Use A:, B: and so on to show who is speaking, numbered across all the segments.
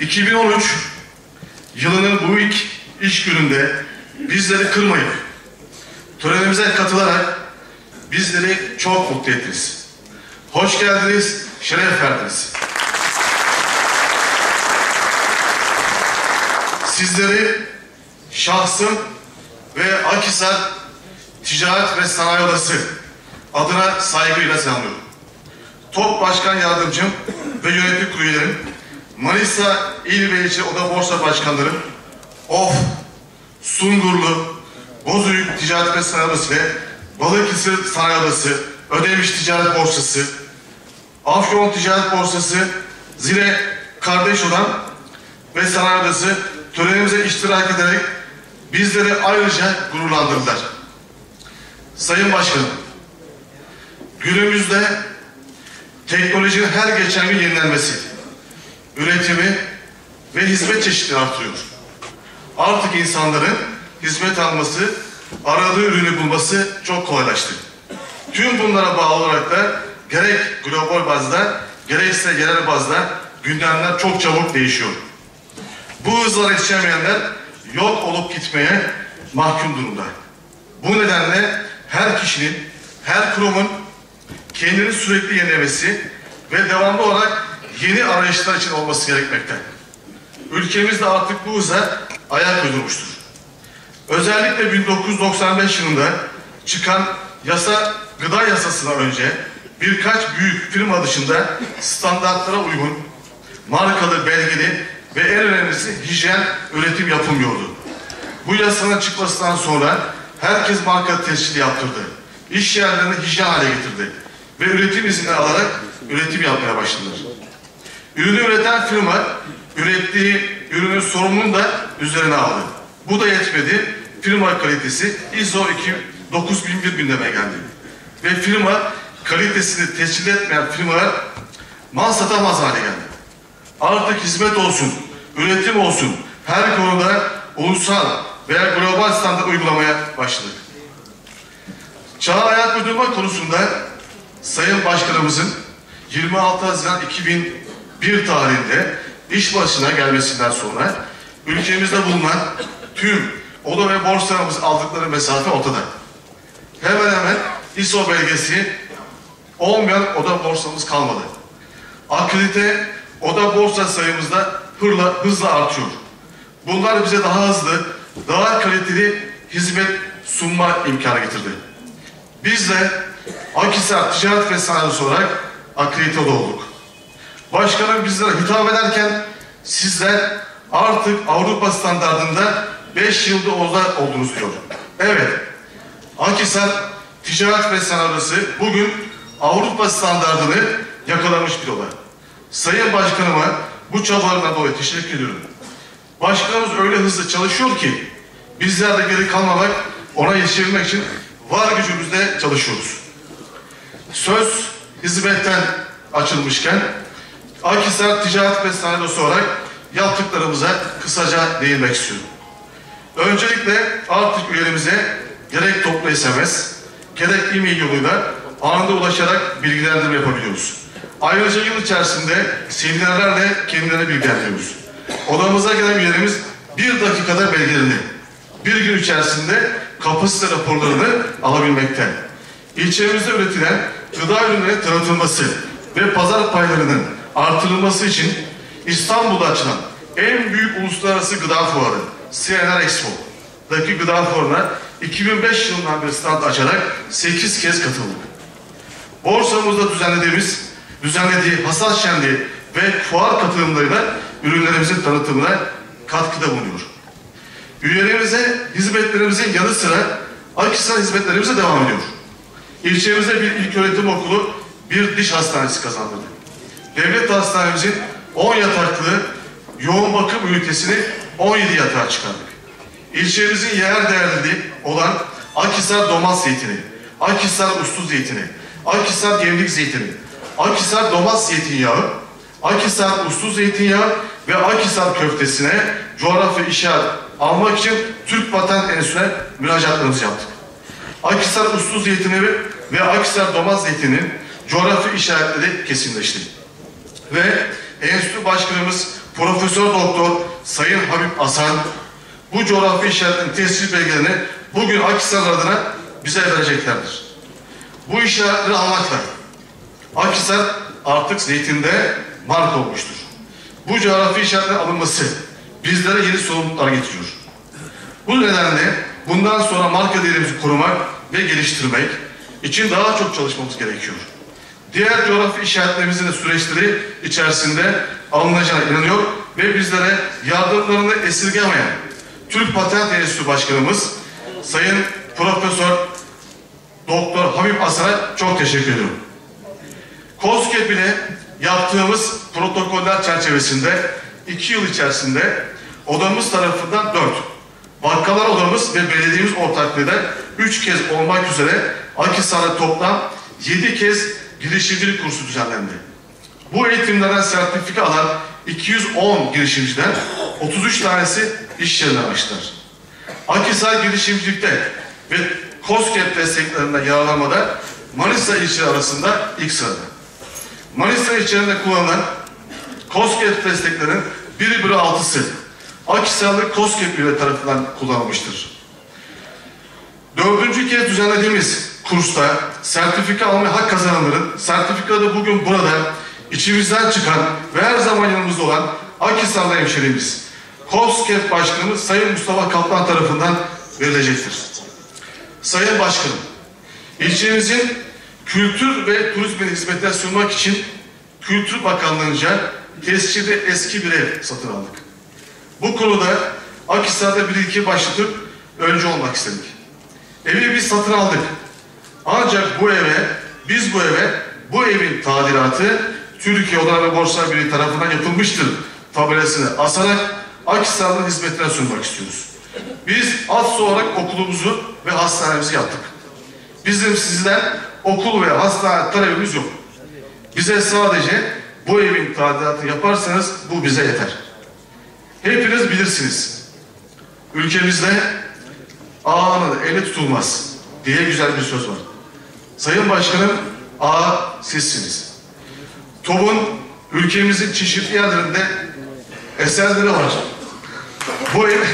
A: 2013 yılının bu ilk iş gününde bizleri kırmayıp törenimize katılarak bizleri çok mutlu ettiniz. Hoş geldiniz, şeref verdiniz. Sizleri şahsım ve Akhisar Ticaret ve Sanayi Odası adına saygıyla selamlıyorum. Top Başkan Yardımcım ve yönetim kurulu Manisa İl ve İlçe Oda Borsa Başkanlarım, OF, Sungurlu, Bozüyük Ticaret ve Sanayi Odası ve Balıkesir Sanayi Odası, Ödemiş Ticaret Borsası, Afyon Ticaret Borsası, Zile Kardeş Odam ve Sanayi Odası törenimize iştirak ederek bizleri ayrıca gururlandırdılar. Sayın Başkanım, günümüzde teknolojinin her geçen gün yenilenmesi, üretimi ve hizmet çeşitleri artırıyor. Artık insanların hizmet alması, aradığı ürünü bulması çok kolaylaştı. Tüm bunlara bağlı olarak da gerek global bazda gerekse yerel bazda gündemler çok çabuk değişiyor. Bu hızlara yetişemeyenler yok olup gitmeye mahkum durumda. Bu nedenle her kişinin, her kurumun kendini sürekli yenilemesi ve devamlı olarak yeni arayışlar için olması gerekmekte. Ülkemiz de artık bu hıza ayak uydurmuştur. Özellikle 1995 yılında çıkan yasa, gıda yasasına önce birkaç büyük firma dışında standartlara uygun, markalı, belgeli ve en önemlisi hijyen üretim yapılmıyordu. Bu yasanın çıkmasından sonra herkes marka tescili yaptırdı. İş yerlerini hijyen hale getirdi ve üretim izni alarak üretim yapmaya başladılar. Ürünü üreten firma ürettiği ürünün sorumluluğunu da üzerine aldı. Bu da yetmedi. Firma kalitesi ISO 9001 gündeme geldi. Ve firma kalitesini tescil etmeyen firmalar mal satamaz hale geldi. Artık hizmet olsun, üretim olsun her konuda ulusal veya global standart uygulamaya başladık. Çağa ayak uydurma konusunda Sayın Başkanımızın 26 Haziran 2001 tarihinde iş başına gelmesinden sonra ülkemizde bulunan tüm oda ve borsalarımız aldıkları mesafe ortada. Hemen hemen ISO belgesi olmayan oda borsamız kalmadı. Akredite oda borsa sayımızda hırla, hızla artıyor. Bunlar bize daha hızlı, daha kaliteli hizmet sunma imkanı getirdi. Biz de Akhisar Ticaret ve Sanayi olarak akredite olduk. Başkanım bizlere hitap ederken sizler artık Avrupa standartında 5 yılda orada oldunuz diyor. Evet, Akhisar Ticaret ve Sanayi Odası bugün Avrupa standartını yakalamış bir oda. Sayın Başkanıma bu çabalarından dolayı teşekkür ediyorum. Başkanımız öyle hızlı çalışıyor ki bizler de geri kalmamak, ona yetişebilmek için var gücümüzle çalışıyoruz. Söz hizmetten açılmışken Akhisar Ticaret Odası olarak yaptıklarımıza kısaca değinmek istiyorum. Öncelikle artık üyelerimize gerek toplu SMS, gerek e-mail yoluyla anında ulaşarak bilgilendirme yapabiliyoruz. Ayrıca yıl içerisinde seminerlerle kendilerine bilgilendiriyoruz. Odamıza gelen üyelerimiz bir dakikada belgelerini, bir gün içerisinde kapasite raporlarını alabilmekte. İlçemizde üretilen gıda ürünlerinin tanıtılması ve pazar paylarının artırılması için İstanbul'da açılan en büyük uluslararası gıda fuarı CNR Expo'daki gıda fuarına 2005 yılından beri stand açarak 8 kez katıldık. Borsamızda düzenlediğimiz, düzenlediği hasat şenliği ve fuar katılımlarıyla ürünlerimizin tanıtımına katkıda bulunuyor. Üyelerimize hizmetlerimizin yanı sıra Akhisar hizmetlerimize devam ediyor. İlçemizde bir ilköğretim okulu, bir diş hastanesi kazandırdık. Devlet hastanemizin 10 yataklı yoğun bakım ünitesini 17 yatağa çıkardık. İlçemizin yer değerli olan Akhisar domates zeytini, Akhisar uslu zeytini, Akhisar gemlik zeytini, Akhisar domates zeytinyağı, Akhisar uslu zeytinyağı ve Akhisar köftesine coğrafya işaret almak için Türk Patent Enstitüsü'ne müracaatlarımızı yaptık. Akhisar uslu zeytini ve Akhisar domates zeytininin coğrafi işaretleri kesinleşti. Ve enstitü başkanımız Profesör Doktor Sayın Habib Asan bu coğrafi işaretin tescil belgelerini bugün Akhisar adına bize vereceklerdir. Bu işaretleri almakla Akhisar artık zeytinde marka olmuştur. Bu coğrafi işaretlerin alınması bizlere yeni sorumluluklar getiriyor. Bu nedenle bundan sonra marka değerimizi korumak ve geliştirmek için daha çok çalışmamız gerekiyor. Diğer coğrafi işaretlerimizin de süreçleri içerisinde alınacağına inanıyor ve bizlere yardımlarını esirgemeyen Türk Patent Enstitüsü Başkanımız Sayın Profesör Doktor Habib Asan'a çok teşekkür ediyorum. COSGAP ile yaptığımız protokoller çerçevesinde iki yıl içerisinde odamız tarafından dört, Bakkalar odamız ve belediyemiz ortaklığıyla üç kez olmak üzere Akhisar'da toplam yedi kez girişimcilik kursu düzenlendi. Bu eğitimlerden sertifika alan 210 girişimciden 33 tanesi iş yerine açtılar. Akhisar girişimcilikte ve COSGAP desteklerinden yararlanmada Manisa ilçeleri arasında ilk sırada. Manisa ilçelerinde kullanılan COSGAP desteklerinin biri biri altısı Akhisarlı COSGAP üye tarafından kullanılmıştır. Dördüncü kez düzenlediğimiz kursta sertifika almaya hak kazananların sertifikaları bugün burada içimizden çıkan ve her zaman yanımızda olan Akhisarlı hemşerimiz COSGAP Başkanımız Sayın Mustafa Kaplan tarafından verilecektir. Sayın Başkanım, ilçemizin kültür ve turizme hizmetler sunmak için Kültür Bakanlığı'nca tescilli eski bir ev satın aldık. Bu konuda Akhisar'da bir ilki başlatıp önce olmak istedik. Evi biz satın aldık. Ancak bu eve, biz bu eve, bu evin tadilatı Türkiye Odalar ve Borsa Birliği tarafından yapılmıştır tabelasını asarak Akhisar'ın hizmetine sunmak istiyoruz. Biz az olarak okulumuzu ve hastanemizi yaptık. Bizim sizden okul ve hastane talebimiz yok. Bize sadece bu evin tadilatını yaparsanız bu bize yeter. Hepiniz bilirsiniz. Ülkemizde ağanın eli tutulmaz diye güzel bir söz var. Sayın Başkanım, ağa sizsiniz. TOB'un ülkemizin çeşitli yerlerinde eserleri var. Bu ev...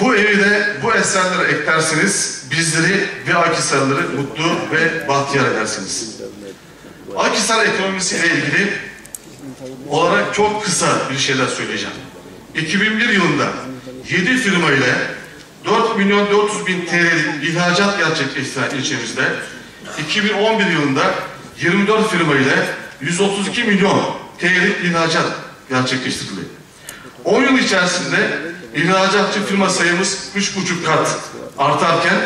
A: Bu evi de bu eserlere eklerseniz bizleri ve Akhisarlıları mutlu ve bahtiyar edersiniz. Akhisar ekonomisiyle ilgili olarak çok kısa bir şeyler söyleyeceğim. 2001 yılında 7 firma ile 4 milyon 400 bin TL'lik ihracat gerçekleştiren ilçemizde 2011 yılında 24 firma ile 132 milyon TL'lik ihracat gerçekleştirildi. 10 yıl içerisinde ihracatçı firma sayımız 3,5 kat artarken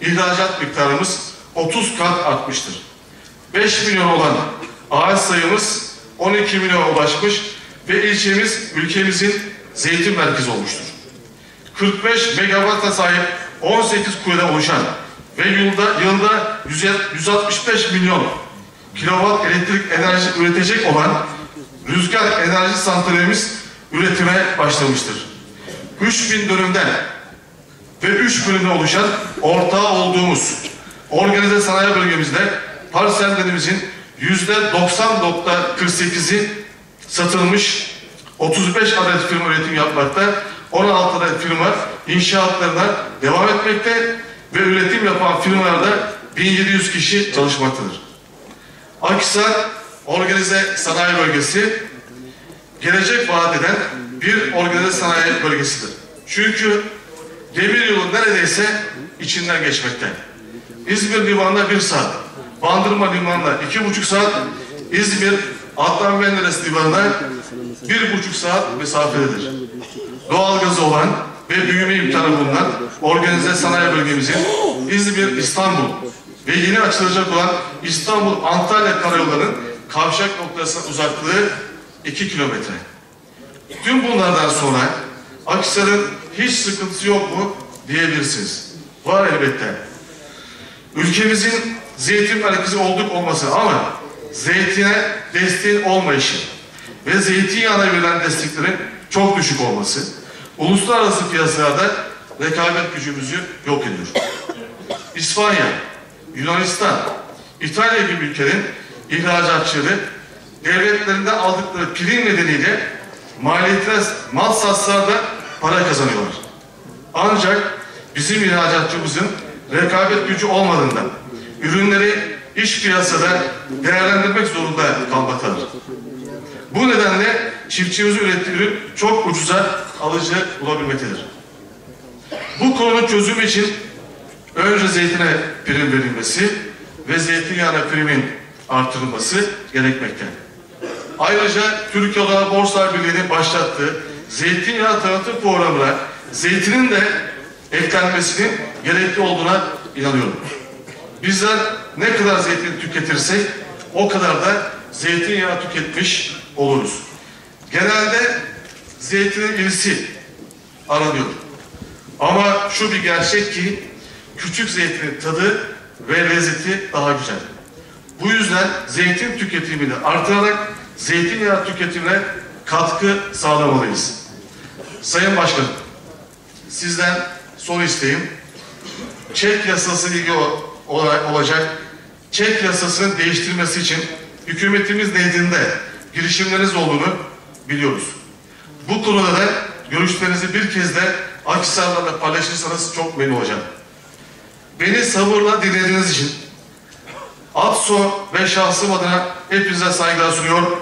A: ihracat miktarımız 30 kat artmıştır. 5 milyon olan ağaç sayımız 12 milyona ulaşmış ve ilçemiz ülkemizin zeytin merkezi olmuştur. 45 megawata sahip 18 kuleden oluşan ve yılda, yılda 165 milyon kilowatt elektrik enerji üretecek olan rüzgar enerji santralimiz üretime başlamıştır. 3000 dönümden ve 3 bölümden oluşan ortağı olduğumuz organize sanayi bölgemizde parsellerimizin yüzde 90.48'i satılmış 35 adet firma üretim yapmakta 16 adet firma inşaatlarına devam etmekte ve üretim yapan firmalarda 1700 kişi çalışmaktadır. Akhisar organize sanayi bölgesi gelecek vaat eden bir organize sanayi bölgesidir. Çünkü demir yolu neredeyse içinden geçmekte. İzmir limanına bir saat, Bandırma limanına iki buçuk saat, İzmir Adnan Menderes limanına bir buçuk saat mesafededir. Doğalgazı olan ve büyüme imkanı bulunan organize sanayi bölgemizin İzmir, İstanbul ve yeni açılacak olan İstanbul-Antalya karayollarının kavşak noktasına uzaklığı 2 kilometre. Tüm bunlardan sonra Akhisar'ın hiç sıkıntısı yok mu diyebilirsiniz. Var elbette. Ülkemizin zeytin merkezi olduk olması ama zeytine desteğin olmayışı ve zeytinyağına verilen desteklerin çok düşük olması uluslararası piyasalarda rekabet gücümüzü yok ediyor. İspanya, Yunanistan, İtalya gibi ülkenin ihracatçıları devletlerinden aldıkları prim nedeniyle maliyetine mal satsalar da para kazanıyorlar. Ancak bizim ihracatçımızın rekabet gücü olmadığından ürünleri iş piyasada değerlendirmek zorunda kalmaktadır. Bu nedenle çiftçimizin ürettiği ürün çok ucuza alıcı bulabilmektedir. Bu konunun çözümü için önce zeytine prim verilmesi ve zeytinyağına primin artırılması gerekmekte. Ayrıca Türkiye Odalar Borsalar Birliği'nin başlattığı zeytinyağı tanıtım programına zeytinin de eklenmesinin gerekli olduğuna inanıyorum. Bizler ne kadar zeytin tüketirsek o kadar da zeytinyağı tüketmiş oluruz. Genelde zeytinin iyisi aranıyor. Ama şu bir gerçek ki küçük zeytinin tadı ve lezzeti daha güzel. Bu yüzden zeytin tüketimini artırarak zeytinyağı tüketimine katkı sağlamalıyız. Sayın Başkanım, sizden son isteğim çek yasası ilgili olacak. Çek yasasının değiştirmesi için hükümetimiz nezdinde girişimleriniz olduğunu biliyoruz. Bu konuda da görüşlerinizi bir kez de Akhisar'la paylaşırsanız çok memnun olacağım. Beni sabırla dinlediğiniz için ATSO ve şahsım adına hepinize saygılar sunuyor.